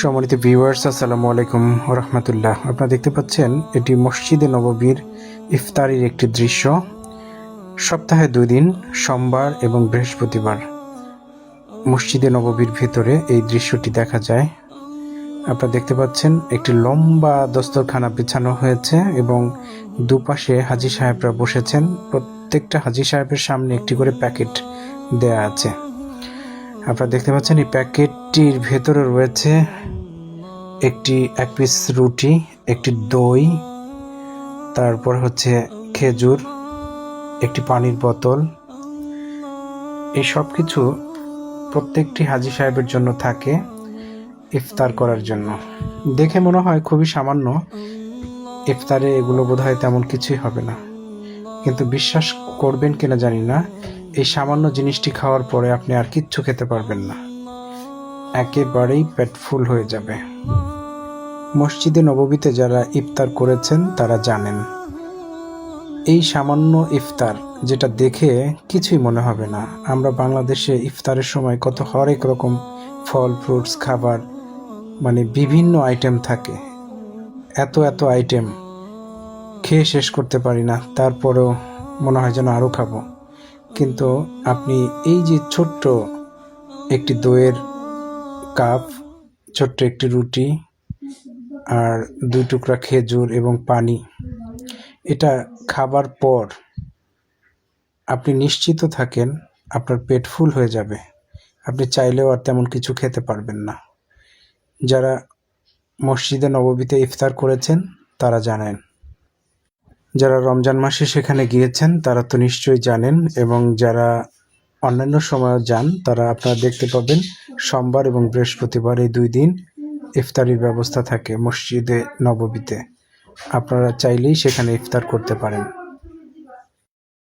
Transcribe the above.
সম্মানিত ভিউয়ার্স আসসালামু আলাইকুম রহমতুল্লাহ আপনারা দেখতে পাচ্ছেন, এটি মসজিদে নববীর ইফতারির একটি দৃশ্য। সপ্তাহে দুই দিন, সোমবার এবং বৃহস্পতিবার মসজিদে নববীর ভেতরে এই দৃশ্যটি দেখা যায়। আপনারা দেখতে পাচ্ছেন, একটি লম্বা দস্তরখানা বিছানো হয়েছে এবং দুপাশে হাজি সাহেবরা বসেছেন। প্রত্যেকটা হাজি সাহেবের সামনে একটি করে প্যাকেট দেয়া আছে। আপনারা দেখতে পাচ্ছেন এই প্যাকেটটির ভেতরে রয়েছে একটি এক পিস রুটি, একটি দই, তারপর হচ্ছে খেজুর, একটি পানির বোতল। এই সব কিছু প্রত্যেকটি হাজি সাহেবের জন্য থাকে ইফতার করার জন্য। দেখে মনে হয় খুবই সামান্য। ইফতারে এগুলো বোধহয় তেমন কিছুই হবে না। কিন্তু বিশ্বাস করবেন কিনা জানি না। এই সামান্য জিনিসটি খাওয়ার পরে আপনি আর কিচ্ছু খেতে পারবেন না। একেবারেই পেট ফুল হয়ে যাবে। মসজিদে নববীতে যারা ইফতার করেছেন, তারা জানেন। এই সামান্য ইফতার যেটা দেখে কিছুই মনে হবে না। আমরা বাংলাদেশে ইফতারের সময় কত হরেক রকম ফল, ফ্রুটস, খাবার মানে বিভিন্ন আইটেম থাকে। এত এত আইটেম খেয়ে শেষ করতে পারি না, তারপরেও মনে হয় যেন আরও খাব। কিন্তু আপনি এই যে ছোট্ট একটি দইয়ের কাপ, ছোট্ট একটি রুটি আর দুই টুকরা খেজুর এবং পানি, এটা খাবার পর আপনি নিশ্চিত থাকেন আপনার পেট ফুল হয়ে যাবে। আপনি চাইলেও আর তেমন কিছু খেতে পারবেন না। যারা মসজিদে নববীতে ইফতার করেছেন, তারা জানেন। যারা রমজান মাসে সেখানে গিয়েছেন, তারা তো নিশ্চয়ই জানেন এবং যারা অন্যান্য সময়ও যান, তারা আপনারা দেখতে পাবেন সোমবার এবং বৃহস্পতিবার এই দুই দিন ইফতারির ব্যবস্থা থাকে মসজিদে নববীতে। আপনারা চাইলেই সেখানে ইফতার করতে পারেন।